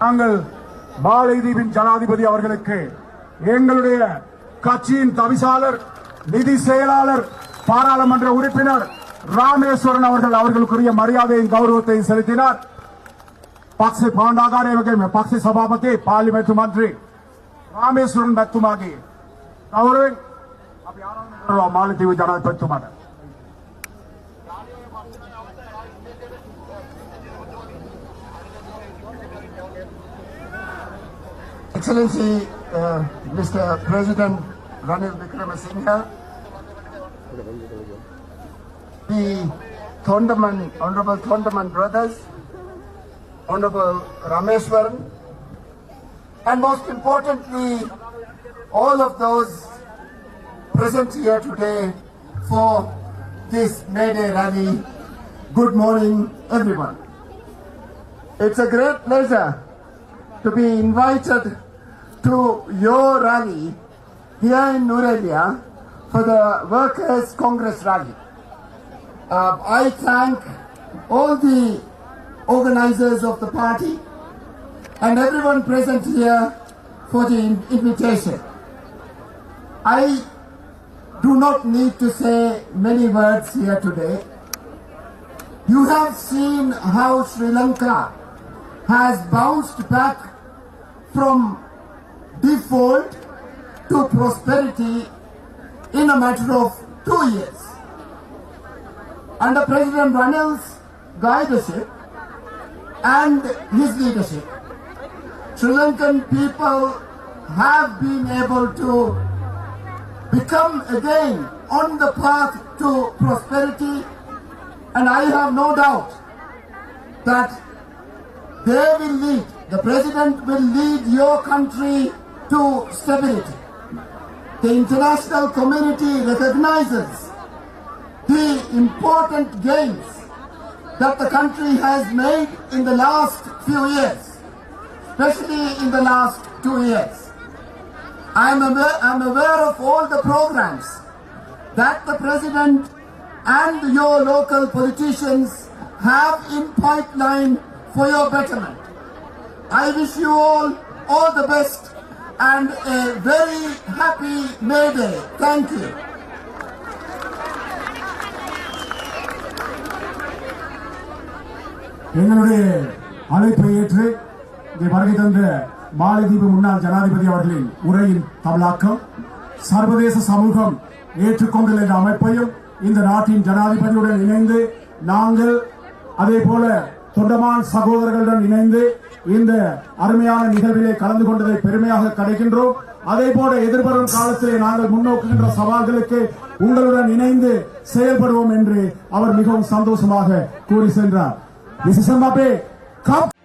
நாங்கள் மாலை தீபின் ஜனாதிபதி அவர்களுக்கு எங்களுடைய கட்சியின் தவிசாளர் நிதி செயலாளர் பாராளுமன்ற உறுப்பினர் ராமேஸ்வரன் அவர்கள் அவர்களுக்குரிய மரியாதையின் கௌரவத்தையும் செலுத்தினார். ಪಕ್ಷಿ ಪೌಂಡಾಗಾರ ಪಕ್ಷಿ ಸಭಾಪತಿ ಪಾರ್ಲಿಮೆಂಟ್ ಮಂತ್ರಿ ರಾಮೇಶ್ವರನ್ ಬೆತ್ತುಮಾಗಿ ಅವರು ಮಾಲದೀವಿ ಜನಾಧಿಪತಿ Excellency, uh, Mr. President Ranil Wickremesinghe, the Thondaman, Honorable Thondaman brothers, Honorable Rameswaran, and most importantly, all of those present here today for this May Day rally. Good morning, everyone. It's a great pleasure to be invited to your rally here in Nurelia for the Workers' Congress rally. Uh, I thank all the organizers of the party and everyone present here for the invitation. I do not need to say many words here today. You have seen how Sri Lanka has bounced back from default to prosperity in a matter of two years. Under President Ranil's guidance and his leadership, Sri Lankan people have been able to become again on the path to prosperity and I have no doubt that they will lead, the president will lead your country to stability. The international community recognizes the important gains that the country has made in the last few years, especially in the last two years. I am aware, aware of all the programs that the president and your local politicians have in pipeline for your betterment. I wish you all all the best and a very happy May Day. Thank you. எங்களுடைய அழைப்பை ஏற்று இங்கே வருகை தந்த மாலைதீவு முன்னாள் ஜனாதிபதி அவர்களின் உரையின் தமிழாக்கம் சர்வதேச சமூகம் ஏற்றுக்கொண்டுள்ள இந்த அமைப்பையும் இந்த நாட்டின் ஜனாதிபதியுடன் இணைந்து நாங்கள் அதே போல தொண்டமான் சகோதரர்களுடன் இணைந்து இந்த அருமையான நிகழ்விலே கலந்து கொண்டதை பெருமையாக கிடைக்கின்றோம் அதே போல எதிர்வரும் காலத்திலே நாங்கள் முன்னோக்குகின்ற சவால்களுக்கு உங்களுடன் இணைந்து செயல்படுவோம் என்று அவர் மிகவும் சந்தோஷமாக கூறி சென்றார் Mrs.